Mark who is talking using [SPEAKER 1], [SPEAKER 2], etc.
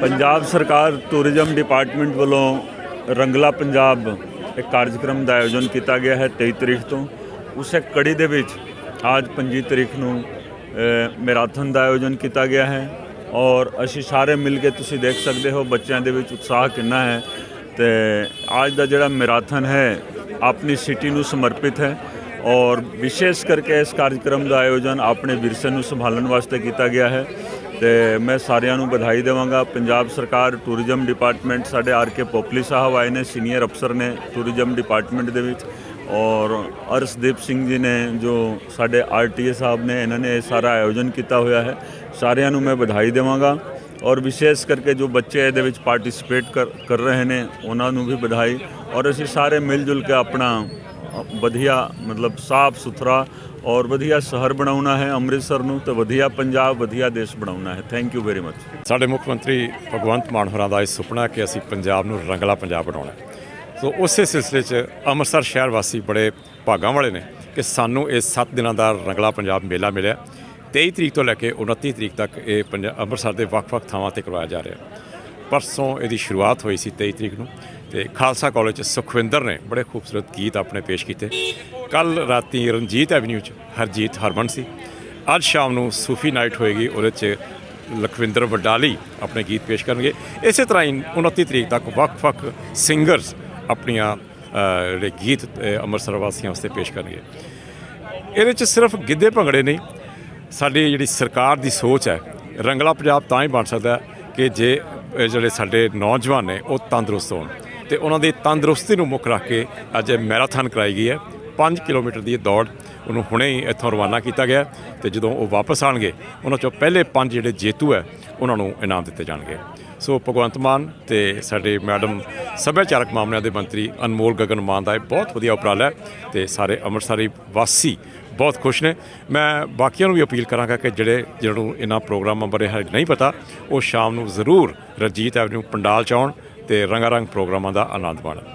[SPEAKER 1] ਪੰਜਾਬ ਸਰਕਾਰ tourism department ਵੱਲੋਂ ਰੰਗਲਾ ਪੰਜਾਬ ਇੱਕ ਕਾਰਜਕ੍ਰਮ ਦਾ ਆਯੋਜਨ ਕੀਤਾ ਗਿਆ ਹੈ 23 ਤਰੀਕ ਤੋਂ। ਉਸੇ ਕੜੀ ਦੇ ਵਿੱਚ ਅੱਜ 25 ਤਰੀਕ ਨੂੰ ਮੈਰਾਥਨ ਦਾ ਆਯੋਜਨ ਕੀਤਾ ਗਿਆ ਹੈ ਔਰ ਅਸੀਂ ਸਾਰੇ ਮਿਲ ਕੇ ਤੁਸੀਂ ਦੇਖ ਸਕਦੇ ਹੋ ਬੱਚਿਆਂ ਦੇ ਵਿੱਚ ਉਤਸ਼ਾਹ ਕਿੰਨਾ ਹੈ। ਤੇ ਅੱਜ ਦਾ ਜਿਹੜਾ ਮੈਰਾਥਨ ਹੈ, ਆਪਣੀ ਸਿਟੀ ਨੂੰ ਸਮਰਪਿਤ ਹੈ ਔਰ ਵਿਸ਼ੇਸ਼ ਕਰਕੇ ਇਸ ਕਾਰਜਕ੍ਰਮ ਦਾ ਆਯੋਜਨ ਆਪਣੇ ਵਿਰਸੇ ਨੂੰ ਸੰਭਾਲਣ ਵਾਸਤੇ ਕੀਤਾ ਗਿਆ ਹੈ। ਤੇ ਮੈਂ ਸਾਰਿਆਂ ਨੂੰ ਵਧਾਈ ਦੇਵਾਂਗਾ। ਪੰਜਾਬ ਸਰਕਾਰ ਟੂਰਿਜ਼ਮ ਡਿਪਾਰਟਮੈਂਟ ਸਾਡੇ ਆਰ ਕੇ ਪੋਪਲੀ ਸਾਹਿਬ ਆਏ ਨੇ ਸੀਨੀਅਰ ਅਫਸਰ ਨੇ ਟੂਰਿਜ਼ਮ ਡਿਪਾਰਟਮੈਂਟ ਦੇ ਵਿੱਚ। ਔਰ ਅਰਸ਼ਦੀਪ ਸਿੰਘ ਜੀ ਨੇ ਜੋ ਸਾਡੇ ਆਰਟੀਏ ਸਾਹਿਬ ਨੇ, ਇਹਨਾਂ ਨੇ ਇਹ ਸਾਰਾ ਆਯੋਜਨ ਕੀਤਾ ਹੋਇਆ ਹੈ। ਸਾਰਿਆਂ ਨੂੰ ਮੈਂ ਵਧਾਈ ਦੇਵਾਂਗਾ। ਔਰ ਵਿਸ਼ੇਸ਼ ਕਰਕੇ ਜੋ ਬੱਚੇ ਇਹਦੇ ਵਿੱਚ ਪਾਰਟਿਸਿਪੇਟ ਕਰ ਕਰ ਰਹੇ ਨੇ, ਉਹਨਾਂ ਨੂੰ ਵੀ ਵਧਾਈ। ਔਰ ਅਸੀਂ ਸਾਰੇ ਮਿਲ ਜੁਲ ਕੇ ਆਪਣਾ ਵਧੀਆ, ਮਤਲਬ ਸਾਫ਼ ਸੁਥਰਾ ਔਰ ਵਧੀਆ ਸ਼ਹਿਰ ਬਣਾਉਣਾ ਹੈ ਅੰਮ੍ਰਿਤਸਰ ਨੂੰ ਤੇ ਵਧੀਆ ਪੰਜਾਬ, ਵਧੀਆ ਦੇਸ਼ ਬਣਾਉਣਾ ਹੈ। ਥੈਂਕ ਯੂ ਵੈਰੀ ਮੱਚ
[SPEAKER 2] ਸਾਡੇ ਮੁੱਖ ਮੰਤਰੀ ਭਗਵੰਤ ਮਾਨ ਹੋਰਾਂ ਦਾ ਇਹ ਸੁਪਨਾ ਕਿ ਅਸੀਂ ਪੰਜਾਬ ਨੂੰ ਰੰਗਲਾ ਪੰਜਾਬ ਬਣਾਉਣਾ ਸੋ ਉਸੇ ਸਿਲਸਿਲੇ 'ਚ ਅੰਮ੍ਰਿਤਸਰ ਸ਼ਹਿਰ ਵਾਸੀ ਬੜੇ ਭਾਗਾਂ ਵਾਲੇ ਨੇ ਕਿ ਸਾਨੂੰ ਇਹ 7 ਦਿਨਾਂ ਦਾ ਰੰਗਲਾ ਪੰਜਾਬ ਮੇਲਾ ਮਿਲਿਆ। 23 ਤਰੀਕ ਤੋਂ ਲੈ ਕੇ 29 ਤਰੀਕ ਤੱਕ ਇਹ ਪੰਜਾ- ਅੰਮ੍ਰਿਤਸਰ ਦੇ ਵੱਖ-ਵੱਖ ਥਾਵਾਂ ਤੇ ਕਰਵਾਇਆ ਜਾ ਰਿਹਾ ਪਰਸੋਂ ਇਹਦੀ ਸ਼ੁਰੂਆਤ ਹੋਈ ਸੀ 23 ਤਰੀਕ ਨੂੰ। ਤੇ ਖਾਲਸਾ ਕਾਲਜ 'ਚ ਸੁਖਵਿੰਦਰ ਨੇ ਬੜੇ ਖੂਬਸੂਰਤ ਗੀਤ ਆਪਣੇ ਪੇਸ਼ ਕੀਤੇ। ਕੱਲ ਰਾਤੀ ਰਣਜੀਤ ਐਵਨਿਊ 'ਚ ਹਰਜੀਤ ਹਰਮਨ ਸੀ। ਅੱਜ ਸ਼ਾਮ ਨੂੰ ਸੂਫੀ ਨਾਈਟ ਹੋਏਗੀ, ਉਹਦੇ 'ਚ ਲਖਵਿੰਦਰ ਵਡਾਲੀ ਆਪਣੇ ਗੀਤ ਪੇਸ਼ ਕਰਨਗੇ। ਇਸੇ ਤਰ੍ਹਾਂ ਹੀ 29 ਤਰੀਕ ਤੱਕ ਵੱਖ-ਵੱਖ ਸਿੰਗਰਸ ਆਪਣੀਆਂ ਜਿਹੜੇ ਗੀਤ ਅੰਮ੍ਰਿਤਸਰ ਵਾਸੀਆਂ ਵਾਸਤੇ ਪੇਸ਼ ਕਰਨਗੇ। ਇਹਦੇ 'ਚ ਸਿਰਫ ਗਿੱਧੇ ਭੰਗੜੇ ਨਹੀਂ, ਸਾਡੀ ਜਿਹੜੀ ਸਰਕਾਰ ਦੀ ਸੋਚ ਹੈ, ਰੰਗਲਾ ਪੰਜਾਬ ਤਾਂ ਹੀ ਬਣ ਸਕਦਾ ਕਿ ਜੇ ਇਹ ਜਿਹੜੇ ਸਾਡੇ ਨੌਜਵਾਨ ਨੇ, ਉਹ ਤੰਦਰੁਸਤ ਹੋਣ। ਤੇ ਉਹਨਾਂ ਦੀ ਤੰਦਰੁਸਤੀ ਨੂੰ ਮੁੱਖ ਰੱਖ ਕੇ ਅੱਜ ਇਹ ਮੈਰਾਥਨ ਕਰਾਈ ਗਈ ਹੈ। 5 ਕਿਲੋਮੀਟਰ ਦੀ ਇਹ ਦੌੜ ਉਹਨੂੰ ਹੁਣੇ ਹੀ ਇੱਥੋਂ ਰਵਾਨਾ ਕੀਤਾ ਗਿਆ ਤੇ ਜਦੋਂ ਉਹ ਵਾਪਸ ਆਣਗੇ, ਉਹਨਾਂ ਚੋਂ ਪਹਿਲੇ ਪੰਜ ਜਿਹੜੇ ਜੇਤੂ ਹੈ, ਉਹਨਾਂ ਨੂੰ ਇਨਾਮ ਦਿੱਤੇ ਜਾਣਗੇ। ਸੋ ਭਗਵੰਤ ਮਾਨ ਤੇ ਸਾਡੇ ਮੈਡਮ ਸੱਭਿਆਚਾਰਕ ਮਾਮਲਿਆਂ ਦੇ ਮੰਤਰੀ ਅਨਮੋਲ ਗਗਨ ਮਾਨ ਦਾ ਇਹ ਬਹੁਤ ਵਧੀਆ ਉਪਰਾਲਾ ਹੈ ਤੇ ਸਾਰੇ ਅੰਮ੍ਰਿਤਸਰੀ ਵਾਸੀ ਬਹੁਤ ਖੁਸ਼ ਨੇ। ਮੈਂ ਬਾਕੀਆਂ ਨੂੰ ਵੀ ਅਪੀਲ ਕਰਾਂਗਾ ਕਿ ਜਿਹੜੇ ਜਿਹਨਾਂ ਨੂੰ ਇਹਨਾਂ ਪ੍ਰੋਗਰਾਮਾਂ ਬਾਰੇ ਹਜੇ ਨਹੀਂ ਪਤਾ, ਉਹ ਸ਼ਾਮ ਨੂੰ ਜ਼ਰੂਰ ਰਣਜੀਤ ਐਵਨਿਊ ਪੰਡਾਲ ਚ ਆਉਣ। ਤੇ ਰੰਗਾਰੰਗ ਪ੍ਰੋਗਰਾਮਾਂ ਦਾ ਆਨੰਦ ਮਾਣਨ।